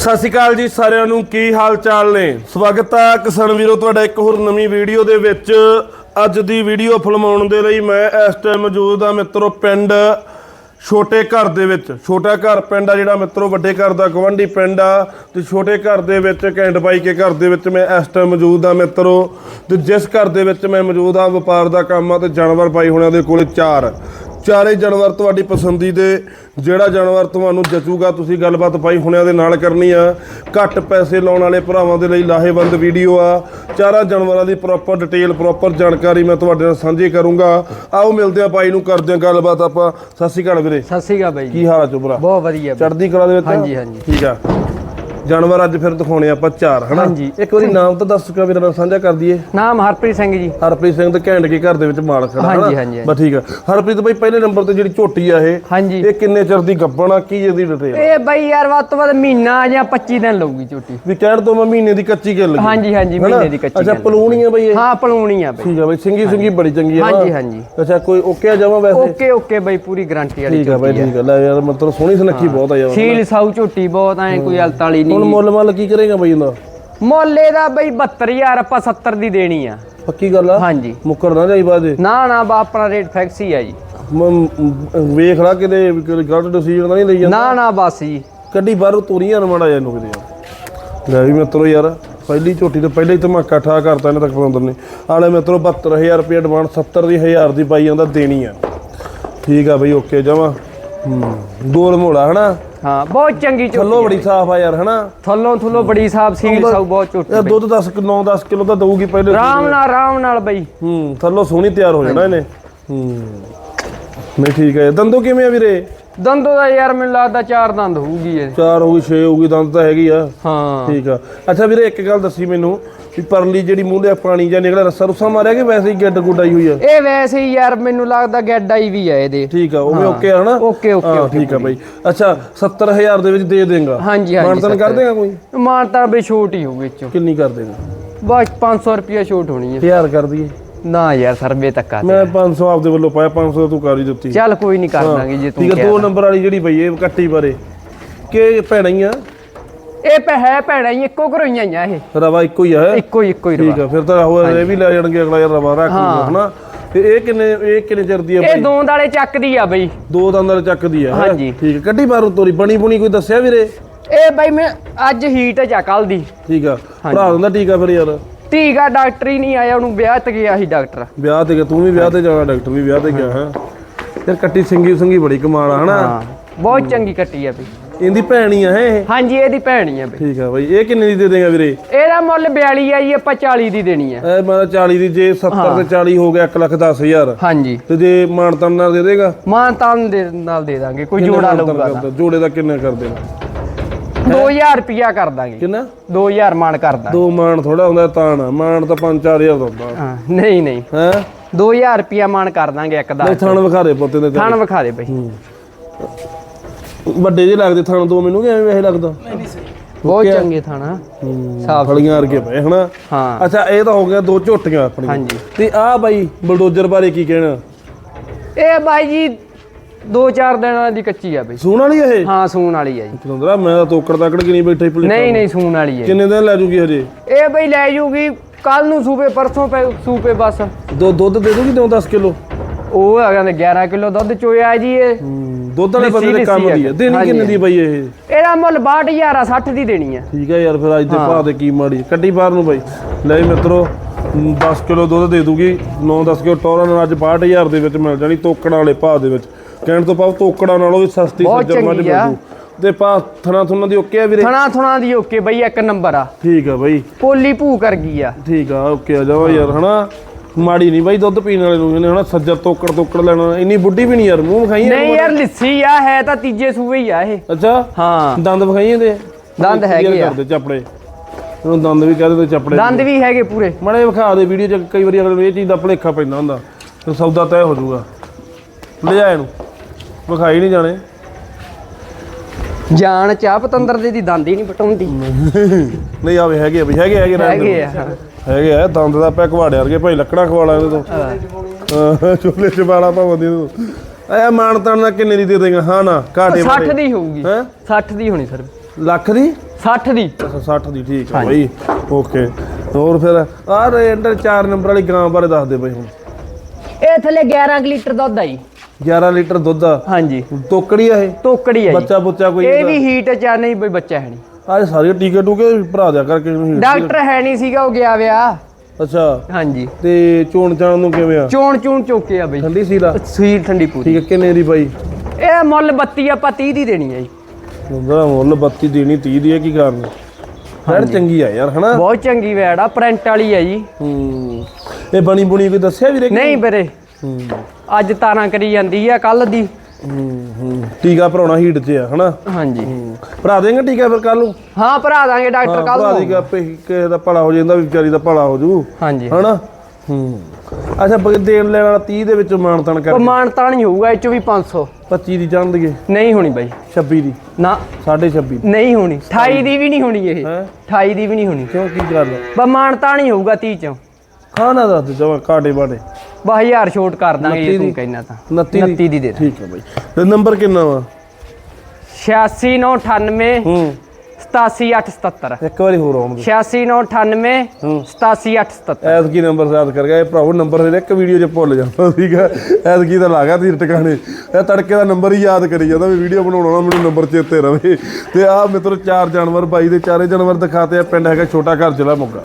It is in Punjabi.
ਸਤਿ ਸ਼੍ਰੀ ਅਕਾਲ ਜੀ ਸਾਰਿਆਂ ਨੂੰ, ਕੀ ਹਾਲ ਚਾਲ ਨੇ? ਸਵਾਗਤ ਹੈ ਕਿਸਾਨ ਵੀਰੋ, ਤੁਹਾਡਾ ਇੱਕ ਹੋਰ ਨਵੀਂ ਵੀਡੀਓ ਦੇ ਵਿੱਚ। ਅੱਜ ਦੀ ਵੀਡੀਓ ਫਿਲਮਾਉਣ ਦੇ ਲਈ ਮੈਂ ਇਸ ਟਾਈਮ ਮੌਜੂਦ ਆ ਮਿੱਤਰੋ ਪਿੰਡ ਛੋਟੇ ਘਰ ਦੇ ਵਿੱਚ। ਛੋਟਾ ਘਰ ਪਿੰਡ ਆ ਜਿਹੜਾ ਮਿੱਤਰੋ, ਵੱਡੇ ਘਰ ਦਾ ਗਵੰਡੀ ਪਿੰਡ ਆ। ਤੇ ਛੋਟੇ ਘਰ ਦੇ ਵਿੱਚ ਕੈਂਟ ਬਾਈ ਕੇ ਘਰ ਦੇ ਵਿੱਚ ਮੈਂ ਇਸ ਟਾਈਮ ਮੌਜੂਦ ਆ ਮਿੱਤਰੋ। ਤੇ ਜਿਸ ਘਰ ਦੇ ਵਿੱਚ ਮੈਂ ਮੌਜੂਦ ਆ ਵਪਾਰ ਦਾ ਕੰਮ ਆ ਤੇ ਜਾਨਵਰ ਬਾਈ ਹੁਣਾਂ ਦੇ ਕੋਲੇ ਚਾਰ। ਚਾਰੇ ਜਾਨਵਰ ਤੁਹਾਡੀ ਪਸੰਦੀ ਦੇ ਜਿਹੜਾ ਜਾਨਵਰ ਤੁਹਾਨੂੰ ਜਚੂਗਾ ਤੁਸੀਂ ਗੱਲਬਾਤ ਪਾਈ ਹੁਣਿਆਂ ਦੇ ਨਾਲ ਕਰਨੀ ਆ। ਘੱਟ ਪੈਸੇ ਲਾਉਣ ਵਾਲੇ ਭਰਾਵਾਂ ਦੇ ਲਈ ਲਾਹੇਵੰਦ ਵੀਡੀਓ ਆ। ਚਾਰਾਂ ਜਾਨਵਰਾਂ ਦੀ ਪ੍ਰੋਪਰ ਡਿਟੇਲ ਪ੍ਰੋਪਰ ਜਾਣਕਾਰੀ ਮੈਂ ਤੁਹਾਡੇ ਨਾਲ ਸਾਂਝੀ ਕਰੂੰਗਾ। ਆਓ ਮਿਲਦੇ ਆ ਬਾਈ ਨੂੰ ਕਰਦੇ ਆ ਗੱਲਬਾਤ ਆਪਾਂ। ਸਤਿ ਸ਼੍ਰੀ ਅਕਾਲ ਵੀਰੇ। ਸਤਿ ਸ਼੍ਰੀ ਅਕਾਲ ਬਾਈ ਕੀ ਹਾਲ ਆ ਚੁਬਰਾ ਬਹੁਤ ਵਧੀਆ। ਚੜ੍ਹਦੀ ਕਲਾ ਦੇ ਵਿੱਚ ਹਾਂਜੀ, ਹਾਂਜੀ। ਠੀਕ ਆ। ਜਾਨਵਰ ਅੱਜ ਫਿਰ ਦਿਖਾਉਣੇ ਆਪਾਂ ਚਾਰ ਹਨਾ? ਹਾਂਜੀ। ਇੱਕ ਵਾਰੀ ਨਾਮ ਤਾਂ ਦੱਸ ਕੇ ਵੀਰਾਂ ਨਾਲ ਸਾਂਝਾ ਕਰ ਦਈਏ? ਨਾਮ ਹਰਪ੍ਰੀਤ ਸਿੰਘ ਜੀ। ਹਰਪ੍ਰੀਤ ਸਿੰਘ ਤੇ ਘੈਂਟ ਕੇ ਘਰ ਦੇ ਵਿੱਚ ਮਾਲਕ ਖੜਾ ਹਾਂਜੀ, ਹਨਾ? ਹਾਂਜੀ, ਹਾਂਜੀ। ਬਸ ਠੀਕ ਆ। ਹਰਪ੍ਰੀਤ ਬਾਈ ਪਹਿਲੇ ਨੰਬਰ ਤੇ ਜਿਹੜੀ ਝੋਟੀ ਆ ਇਹ ਹਾਂਜੀ। ਇਹ ਕਿੰਨੇ ਚਿਰ ਦੀ ਗੱਭਣ ਆ? ਕੀ ਇਹਦੀ ਡਿਟੇਲ ਇਹ ਬਾਈ ਯਾਰ ਵੱਧ ਤੋਂ ਵੱਧ ਮਹੀਨਾ ਜਾਂ 25 ਦਿਨ ਲਊਗੀ ਝੋਟੀ। ਵੀ ਕਹਿਣ ਤੋਂ ਮੈਂ ਮਹੀਨੇ ਦੀ ਕੱਚੀ ਗੱਲ ਲੱਗੀ ਹਾਂਜੀ ਹਾਂਜੀ ਹਨਾ? ਮਹੀਨੇ ਦੀ ਕੱਚੀ ਅੱਛਾ ਗੱਲ। ਪਲੂਣੀ ਆ ਬਈ ਇਹ? ਹਾਂ ਪਲੂਣੀ ਆ ਬਾਈ। ਠੀਕ ਆ ਬਈ ਸਿੰਗੀ ਸਿੰਗੀ ਬੜੀ ਚੰਗੀ ਆ ਨਾ? ਹਾਂਜੀ, ਹਾਂਜੀ। ਅੱਛਾ ਕੋਈ ਓਕੇ ਆ ਜਾਵਾ ਵੈਸੇ? ਓਕੇ ਓਕੇ ਬਾਈ ਪੂਰੀ ਗਾਰੰਟੀ ਵਾਲੀ ਠੀਕ ਆ ਬਈ ਠੀਕ ਆ। ਲੈ ਯਾਰ ਮਤਲਬ ਸੋਹਣੀ ਸੁਨੱਖੀ ਬਹੁਤ ਆ ਯਾਰ। ਸੀਲ ਸਾਊ ਝੋਟੀ ਬਹੁਤ ਐ ਕੋਈ ਹਲਤ ਵਾਲੀ ਹੁਣ ਮੁੱਲ ਮੱਲ ਕੀ ਕਰੇਗਾ ਬਈ ਇਹਦਾ? ਮੁੱਲੇ ਦਾ ਬਾਈ 72000 ਆਪਾਂ 70 ਦੀ ਦੇਣੀ ਆ। ਪੱਕੀ ਗੱਲ ਆ? ਹਾਂਜੀ। ਮੁੱਕਰ ਨਾ ਜਾਈ ਬਾਦੇ ਨਾ ਨਾ ਬਾ ਆਪਣਾ ਰੇਟ ਫਿਕਸ ਹੀ ਆ ਜੀ। ਵੇਖ ਲਾ ਕਿਤੇ ਗਲਤ ਡਿਸੀਜਨ ਤਾਂ ਨਹੀਂ ਲਈ ਜਾਂਦਾ। ਨਾ ਨਾ ਬਸ ਜੀ। ਕੱਢੀ ਬਾਹਰੋਂ ਤੋਰੀਆਂ ਨਮਾੜਾ ਜਾਂ ਨੂੰ ਕਿਤੇ। ਲੈ ਵੀ ਮਿੱਤਰੋ ਯਾਰ ਪਹਿਲੀ ਝੋਟੀ ਤੋਂ ਪਹਿਲੇ ਹੀ ਧਮਾਕਾ ਠਾ ਕਰਤਾ ਇਹਨੇ ਤੱਕ ਪਤੰਦਰ ਨੇ। ਆਲੇ ਮਿੱਤਰੋ 72000 ਰੁਪਏ ਐਡਵਾਂਸ 70 ਦੀ 1000 ਦੀ ਪਾਈ ਜਾਂਦਾ ਦੇਣੀ ਆ। ਠੀਕ ਆ ਬਈ ਓਕੇ ਹੂੰ ਗੋਲ ਮੋੜਾ ਹਨਾ? ਹਾਂ ਬਹੁਤ ਚੰਗੀ ਝੋਟੀ ਥੱਲੋ ਬੜੀ ਸਾਫ਼ ਆ ਯਾਰ ਹਨਾ? ਥੱਲੋਂ ਥੱਲੋਂ ਬੜੀ ਸਾਬ ਸੀਲ ਸਾਊ ਬਹੁਤ ਝੋਟੀ ਦੁੱਧ 10 9 10 ਕਿਲੋ ਤਾਂ ਦਊਗੀ ਪਹਿਲੇ ਆਰਾਮ ਨਾਲ ਆਰਾਮ ਨਾਲ ਬਾਈ। ਹੂੰ ਥੱਲੋ ਸੋਹਣੀ ਤਿਆਰ ਹੋ ਜਾਣਾ ਇਹਨੇ। ਹੂੰ। ਨਹੀਂ ਠੀਕ ਹੈ ਦੰਦੋ ਕਿਵੇਂ ਆ ਵੀਰੇ? ਦੰਦੋਂ ਦਾ ਯਾਰ ਮੈਨੂੰ ਲੱਗਦਾ ਚਾਰ ਦੰਦ ਹੋਊਗੀ ਇਹ। ਚਾਰ ਹੋਊਗੀ 6 ਹੋਊਗੀ ਦੰਦ ਤਾਂ ਹੈਗੀ ਆ। ਹਾਂ। ਠੀਕ ਆ। ਅੱਛਾ ਵੀਰੇ ਇੱਕ ਗੱਲ ਦੱਸੀ ਮੈਨੂੰ ਵੀ ਪਰਲੀ ਜਿਹੜੀ ਮੂੰਹ ਦੇ ਪਾਣੀ ਜਾਂ ਨਿਕਲਿਆ ਰੱਸਾ ਰੁੱਸਾ ਮਾਰਿਆ ਕਿ ਵੈਸੇ ਹੀ ਗੱਡ ਗੁੱਡ ਆਈ ਹੋਈ ਆ? ਇਹ ਵੈਸੇ ਹੀ ਯਾਰ ਮੈਨੂੰ ਲੱਗਦਾ ਗੈਡ ਆਈ ਵੀ ਆ ਇਹਦੇ। ਠੀਕ ਆ ਉਹ ਵੀ ਓਕੇ ਆ ਹਨਾ? ਓਕੇ ਓਕੇ ਹਾਂ ਠੀਕ ਆ ਬਾਈ। ਅੱਛਾ 70000 ਦੇ ਵਿੱਚ ਦੇ ਦੇਂਗਾ। ਹਾਂਜੀ ਹਾਂਜੀ ਮਾਨਤਨ ਕਰ ਦੇਗਾ ਕੋਈ? ਮਾਨਤਾ ਬਈ ਛੋਟ ਹੀ ਹੋਊਗੀ ਚੋਂ ਕਿੰਨੀ ਕਰ ਦੇਗਾ? ਬਸ 500 ਰੁਪਿਆ ਛੋਟ ਹੋਣੀ ਹੈ। 1000 ਕਰ ਦਈਏ। ਨਾ ਯਾਰ ਸਰਵੇ ਤੱਕਾ ਮੈਂ 500 ਆਪਦੇ ਵੱਲੋਂ ਪਾਇਆ 500 ਤੂੰ ਕਰ ਹੀ ਦਿੱਤੀ। ਚੱਲ ਕੋਈ ਨਹੀਂ ਕਰ ਦਾਂਗੇ ਜੇ ਤੂੰ ਠੀਕ ਦੋ ਨੰਬਰ ਵਾਲੀ ਜਿਹੜੀ ਬਈ ਇਹ ਕੱਟੀ ਬਾਰੇ। ਕਿ ਭੈਣਾ ਹੀ ਆ? ਇਹ ਪੈ ਹੈ ਭੈਣਾ ਹੀ ਇੱਕੋ ਘਰੋਈਆਂ ਆ ਇਹ। ਰਵਾ ਇੱਕੋ ਹੀ ਆ ਹੈਂ? ਇੱਕੋ ਹੀ ਇੱਕੋ ਹੀ ਠੀਕ ਰਵਾ ਆ ਫਿਰ ਤਾਂ ਹੋਰ ਇਹ ਵੀ ਲੈ ਜਾਣਗੇ ਅਗਲਾ ਯਾਰ ਰਵਾ ਰੱਖ ਲੂਗਾ ਹਨਾ? ਤੇ ਇਹ ਕਿੰਨੇ ਇਹ ਕਿੰਨੇ ਚਿਰ ਦੀ ਆ ਇਹ ਬਈ? ਦੋ ਵਾਲੇ ਚੱਕਦੀ ਆ ਬਈ। ਦੋ ਦੰਦ ਵਾਲੇ ਚੱਕਦੀ ਆ ਹੈਂ? ਹਾਂਜੀ। ਠੀਕ ਕੱਢੀ ਬਾਰੂ ਤੋਰੀ ਬਣੀ ਬੁਣੀ ਕੋਈ ਦੱਸਿਆ ਵੀਰੇ? ਇਹ ਬਈ ਮੈਂ ਅੱਜ ਹੀਟ ਚ ਕੱਲ ਦੀ। ਠੀਕ ਆ ਭਰਾ ਦਿੰਦਾ ਠੀਕ ਆ ਫਿਰ ਯਾਰ? ਟੀਕਾ ਡਾਕਟਰ ਹੀ ਨਹੀਂ ਆਇਆ ਉਹਨੂੰ ਵਿਆਹ ਤੇ ਗਿਆ ਸੀ ਡਾਕਟਰ। ਵਿਆਹ ਤੇ ਗਿਆ ਤੂੰ ਵੀ ਵਿਆਹ ਤੇ ਜਾਣਾ ਡਾਕਟਰ ਵੀ ਵਿਆਹ ਤੇ ਗਿਆ ਹੈ। ਯਾਰ ਕੱਟੀ ਸਿੰਗੀ ਸਿੰਗੀ ਬੜੀ ਕਮਾਲ ਆ ਹਨਾ? ਬਹੁਤ ਚੰਗੀ ਕੱਟੀ ਆ ਬਈ ਇਹਦੀ ਭੈਣ ਹੀ ਆ ਹੈ ਇਹ? ਹਾਂਜੀ ਇਹਦੀ ਭੈਣ ਹੀ ਆ ਬਈ ਠੀਕ ਆ ਬਾਈ ਇਹ ਕਿੰਨੇ ਦੀ ਦੇ ਦੇਗਾ ਵੀਰੇ? ਇਹਦਾ ਮੁੱਲ 42 ਆ ਜੀ ਆਪਾਂ 40 ਦੀ ਦੇਣੀ ਆ। ਇਹ ਮੈਂ 40 ਦੀ ਜੇ 70 ਤੇ 40 ਹੋ ਗਿਆ 1 ਲੱਖ 10 ਹਜ਼ਾਰ। ਹਾਂਜੀ। ਤੇ ਜੇ ਮਾਨਤਨ ਨਾਲ ਦੇ ਦੇਗਾ? ਮਾਨ ਤਾਨ ਦੇ ਨਾਲ ਦੇ ਦਾਂਗੇ ਕੋਈ ਜੋੜਾ ਲਊਗਾ ਜੋੜੇ ਦਾ ਕਿੰਨਾ ਕਰ ਦੇਣਾ? 2000 ਰੁਪਿਆ ਕਰ ਦਾਂਗੇ। ਕਿੰਨਾ? 2000 ਮਾਨ ਕਰ ਦਾਂਗੇ। ਦੋ ਮਾਨ ਥੋੜਾ ਹੁੰਦਾ ਤਾਂ ਨਾ ਮਾਨ ਤਾਂ 5-4000 ਦਾ ਹੁੰਦਾ। ਹਾਂ ਨਹੀਂ ਨਹੀਂ। ਹੈ? 2000 ਰੁਪਿਆ ਮਾਨ ਕਰ ਦਾਂਗੇ ਇੱਕ ਦਾ। ਨਹੀਂ ਥਣ ਵਿਖਾ ਦੇ ਪੁੱਤੇ ਦੇ ਥਣ ਵਿਖਾ ਦੇ ਬਈ। ਵੱਡੇ ਜਿਹੇ ਲੱਗਦੇ ਥਣ ਦੋ ਮੈਨੂੰ ਕਿ ਐਵੇਂ ਵੈਸੇ ਲੱਗਦਾ? ਬਹੁਤ ਚੰਗੇ ਥਾਣਾ ਸਾਫ਼ ਫਲੀਆਂ ਵਰਗੇ ਪਏ ਹਨਾ? ਹਾਂ। ਅੱਛਾ ਇਹ ਤਾਂ ਹੋ ਗਿਆ ਦੋ ਝੋਟੀਆਂ ਆਪਣੀਆਂ। ਹਾਂਜੀ। ਤੇ ਆਹ ਬਾਈ ਬਲਡੋਜ਼ਰ ਬਾਰੇ ਕੀ ਕਹਿਣਾ? ਇਹ ਬਾਈ ਜੀ 2-4 ਦਿਨਾਂ ਦੀ ਕੱਚੀ ਆ ਬਈ। ਸੂਣ ਵਾਲੀ ਇਹ? ਹਾਂ ਸੂਣ ਵਾਲੀ ਆ ਜੀ। ਚੰਦਰਾ ਮੈਂ ਤਾਂ ਤੋਕੜ ਤਾਕੜ ਕੇ ਨਹੀਂ ਬੈਠਾ ਭੁਲੇਖਾ। ਨਹੀਂ ਨਹੀਂ ਸੂਣ ਵਾਲੀ ਹੈ ਕਿੰਨੇ ਦਿਨ ਲੈ ਜੂਗੀ ਹਜੇ? ਇਹ ਬਈ ਲੈ ਜੂਗੀ ਕੱਲ ਨੂੰ ਸੂਪੇ ਪਰਸੋਂ ਪੈ ਸੂਪੇ ਬਸ। ਦੋ ਦੁੱਧ ਦੇ ਦੂਗੀ 9-10 ਕਿਲੋ? ਉਹ ਆ ਕਹਿੰਦੇ 11 ਕਿਲੋ ਦੁੱਧ ਚੋਇਆ ਜੀ ਇਹ। ਦੁੱਧ ਵਾਲੇ ਬੰਦੇ ਦੇ ਕੰਮ ਦੀ ਹੈ ਦੇਣੀ। ਕਿੰਨੇ ਦੀ ਬਾਈ ਇਹ? ਇਹਦਾ ਮੁੱਲ 62000 ਆ 60 ਦੀ ਦੇਣੀ ਆ। ਠੀਕ ਹੈ ਯਾਰ ਫਿਰ ਅੱਜ ਦੇ ਭਾਅ ਦੇ ਕੀ ਮਾੜੀ ਕੱਢੀ ਬਾਹਰ ਨੂੰ ਬਾਈ। ਲੈ ਮਿੱਤਰੋ 10 ਕਿਲੋ ਦੁੱਧ ਦੇ ਦੂਗੀ। 9-10 ਕਿਲੋ ਟੋਰਾਂ ਨੂੰ ਅੱਜ 62000 ਦੇ ਵਿੱਚ ਮਿਲ ਜਾਣੀ ਤੋਕੜਾਂ ਵਾਲੇ ਭਾਅ ਦੇ ਵਿੱਚ। ਕਹਿਣ ਤੋਂ ਭਾਵ ਤੋਕੜਾਂ ਨਾਲੋਂ ਵੀ ਸਸਤੀ ਬਹੁਤ ਸੱਜਰ ਮੱਝ ਚੰਗੀ ਆ। ਮਿਲ। ਤੇ ਭਾਅ ਥਣਾ ਥੁਣਾ ਦੀ ਓਕੇ ਆ ਵੀਰੇ? ਥਣਾ ਥੁਣਾ ਦੀ ਓਕੇ ਬਈ ਇੱਕ ਨੰਬਰ ਆ। ਠੀਕ ਆ ਬਾਈ। ਪੋਲੀ ਭੂ ਕਰ ਗਈ ਆ। ਠੀਕ ਆ ਓਕੇ ਆ ਜਾਵਾ ਯਾਰ ਹਨਾ? ਮਾੜੀ ਨਹੀਂ ਬਾਈ ਦੁੱਧ ਪੀਣ ਵਾਲੇ ਨੂੰ ਇਹਨੇ ਹਨਾ? ਸੱਜਰ ਤੋਕੜ ਤੋਕੜ ਲੈਣਾ ਇੰਨੀ ਬੁੱਢੀ ਵੀ ਨਹੀਂ ਯਾਰ ਮੂੰਹ ਇਹਨੂੰ ਨਹੀਂ ਯਾਰ ਲਿੱਸੀ ਆ ਹੈ ਤਾਂ ਤੀਜੇ ਸੂਵੇ ਹੀ ਆ ਇਹ। ਅੱਛਾ? ਹਾਂ। ਦੰਦ ਵਿਖਾਈ ਇਹਦੇ ਦੰਦ ਹੈਗੇ ਆ। ਕਰਦੇ ਚਾਪੜੇ। ਇਹਨੂੰ ਦੰਦ ਵੀ ਕਹਦੇ ਤੇ ਚਾਪੜੇ ਦੰਦ ਵੀ ਹੈਗੇ ਪੂਰੇ। ਮੜੇ ਵਿਖਾ ਦੇ ਵੀਡੀਓ ਚ ਕਈ ਵਾਰੀ ਅਗਲੇ ਨੂੰ ਇਹ ਚੀਜ਼ ਦਾ ਭੁਲੇਖਾ ਪੈਂਦਾ ਹੁੰਦਾ ਤੇ ਸੌਦਾ ਤੈਅ ਹੋ ਜਾਊਗਾ। ਲੈ ਜਾ ਇਹਨੂੰ। ਵਿਖਾਈ ਨਹੀਂ ਜਾਣੇ। ਜਾਨ ਚਾਹ ਪਤੰਦਰ ਦੇ ਦੀ ਦੰਦ ਹੀ ਨਹੀਂ ਪਟਾਉਂਦੀ। ਨਹੀਂ ਆਵੇ ਹੈਗੇ ਆ ਹੈਗੇ ਹੈਗੇ ਰਹਿਣ ਹੈਗੇ। ਆ ਹੈਗੇ ਆ ਦੰਦ ਦਾ ਪੈ ਘਵਾੜੇ ਵਰਗੇ ਭਾਈ ਲੱਕੜਾਂ ਖਵਾਲਾ ਇਹਦੇ ਤੋਂ। ਹਾਂ, ਚੁੱਲ੍ਹੇ ਚ ਬਾਲਾ ਪਾਉਂਦੀ ਤੂੰ। ਐ ਮਾਨਤਾਨ ਨਾਲ ਕਿੰਨੇ ਦੀ ਦੇ ਦੇਗਾ ਹਾਂ ਨਾ ਘਾਟੇ 60 ਦੀ ਹੋਊਗੀ। ਹੈ? 60 ਦੀ ਹੋਣੀ ਸਰ। ਲੱਖ ਦੀ? 60 ਦੀ। ਅੱਛਾ 60 ਦੀ ਠੀਕ ਆ ਬਈ। ਓਕੇ। ਹੋਰ ਫਿਰ ਆਹ ਰੇਂਡਰ 4 ਨੰਬਰ ਵਾਲੀ ਗਾਂ ਬਾਰੇ ਦੱਸ ਦੇ ਬਈ ਹੁਣ। ਇਹ ਥੱਲੇ 11 ਕੁ ਲੀਟਰ ਦੁੱਧ ਆ ਜੀ। 11 ਲੀਟਰ ਦੁੱਧ ਆ। ਹਾਂਜੀ। ਤੋਕੜੀ ਆ ਇਹ? ਟੋਕੜੀ ਆ ਜੀ। ਬੱਚਾ ਬੁੱਚਾ ਕੋਈ ਇਹ ਵੀ ਹੀਟ ਚ ਆ ਨਹੀਂ ਬਈ ਬੱਚਾ ਹੈ ਨਹੀਂ। ਆਹ ਸਾਰੇ ਟੀਕੇ ਟੂਕੇ ਭਰਾ ਦਿਆ ਕਰਕੇ ਇਹਨੂੰ ਹੀ। ਡਾਕਟਰ ਹੈ ਨਹੀਂ ਸੀਗਾ ਉਹ ਗਿਆ ਵਿਆ ਅੱਛਾ। ਹਾਂਜੀ। ਤੇ ਚੋਣ ਚਾਣ ਨੂੰ ਕਿਵੇਂ ਆ? ਚੋਣ ਚੂਣ ਚੋਕੇ ਆ ਬਈ। ਠੰਡੀ ਸੀਲਾ ਸਵੀਟ ਠੰਡੀ ਪੂਰੀ। ਠੀਕ ਹੈ ਕਿੰਨੇ ਦੀ ਬਾਈ? ਇਹ ਮੁੱਲ 32 ਆਪਾਂ 30 ਦੀ ਦੇਣੀ ਹੈ ਜੀ। ਉਹਦਾ ਮੁੱਲ 32 ਦੇਣੀ 30 ਦੀ ਹੈ ਕੀ ਕਾਰਨ? ਫੈੜ ਚੰਗੀ ਆ ਯਾਰ ਹਨਾ? ਬਹੁਤ ਚੰਗੀ ਵੈੜ ਆ ਪ੍ਰਿੰਟ ਵਾਲੀ ਹੈ ਜੀ। ਹੂੰ। ਇਹ ਬਣੀ ਬੁਣੀ ਕੋਈ ਦੱਸਿਆ ਵੀਰੇ ਕਿ ਨਹੀਂ ਵੀਰੇ ਅੱਜ ਤਾਰਾਂ ਕਰੀ ਜਾਂਦੀ ਆ ਕੱਲ ਦੀ। ਹੂੰ ਹੂੰ ਟੀਕਾ ਭਰਾਉਣਾ ਹੀਟ 'ਚ ਆ ਹਨਾ? ਹਾਂਜੀ। ਭਰਾ ਦੇਂਗੇ ਟੀਕਾ ਫਿਰ ਕੱਲ ਨੂੰ? ਹਾਂ ਭਰਾ ਦਾਂਗੇ ਡਾਕਟਰ ਕੱਲ ਭਰਾ ਨੂੰ। ਦੇਗਾ ਆਪੇ ਹੀ ਕਿਸੇ ਦਾ ਭਲਾ ਹੋ ਜਾਂਦਾ ਵਿਚਾਰੀ ਦਾ ਭਲਾ ਹੋ ਜੂ। ਹਾਂਜੀ। ਹਨਾ? ਹੂੰ। ਅੱਛਾ ਬ- ਦੇਣ ਲੈਣ ਵਾਲਾ 30 ਦੇ ਵਿੱਚ ਮਾਨਤਨ ਕਰ ਪ੍ਰਮਾਣ ਤਾਂ ਨਹੀਂ ਹੋਊਗਾ ਇਹ ਚ ਵੀ 500 25 ਦੀ ਜਾਣ ਦਈਏ ਨਹੀਂ ਹੋਣੀ ਬਾਈ। 26 ਦੀ। ਨਾ। 26.5 ਨਹੀਂ ਹੋਣੀ। 28 ਦੀ ਵੀ ਨਹੀਂ ਹੋਣੀ ਇਹ। ਹੈ? 28 ਦੀ ਵੀ ਨਹੀਂ ਹੋਣੀ। ਕਿਉਂ ਕੀ ਗੱਲ ਪ੍ਰਮਾਣ ਤਾਂ ਨਹੀਂ ਹੋਊਗਾ 30 ਚੋਂ। ਖਾਣਾ ਦੱਸ ਦੇ ਜਮਾ ਕਾਟੇ ਬਾਟੇ ਬਸ ਹਜ਼ਾਰ ਛੋਟ ਕਰ ਦਾਂਗੇ 29 ਜੇ ਦੀ? ਤੂੰ ਕਹਿਣਾ ਤਾਂ। 29 29 ਦੀ ਦੇ ਠੀਕ ਹੈ ਬਾਈ। ਤੇ ਨੰਬਰ ਕਿੰਨਾ ਵਾ? 86998 ਹੂੰ। 87877 ਇੱਕ ਵਾਰੀ ਹੋਰ ਆਉਣ ਦੇ 86998 87877 ਐਤਕੀ ਨੰਬਰ ਯਾਦ ਕਰ ਗਿਆ। ਇਹ ਭਰਾਵੋ ਨੰਬਰ ਦੇ ਇੱਕ ਵੀਡੀਓ 'ਚ ਭੁੱਲ ਜਾਂਦਾ ਸੀਗਾ। ਐਤਕੀ ਤਾਂ ਲਾਗਾ ਤੀਰ ਟਿਕਾਣੇ। ਇਹ ਤੜਕੇ ਦਾ ਨੰਬਰ ਹੀ ਯਾਦ ਕਰੀ ਜਾਂਦਾ ਵੀ ਵੀਡੀਓ ਬਣਾਉਣਾ ਮੈਨੂੰ ਨੰਬਰ ਚੇਤੇ ਰਵੇ। ਤੇ ਆਹ ਮਿੱਤਰੋ ਚਾਰ ਜਾਨਵਰ ਬਾਈ ਦੇ ਚਾਰੇ ਜਾਨਵਰ ਦਿਖਾਤੇ ਆ। ਪਿੰਡ ਹੈਗਾ ਛੋਟਾ ਘਰ ਜ਼ਿਲ੍ਹਾ ਮੋਗਾ।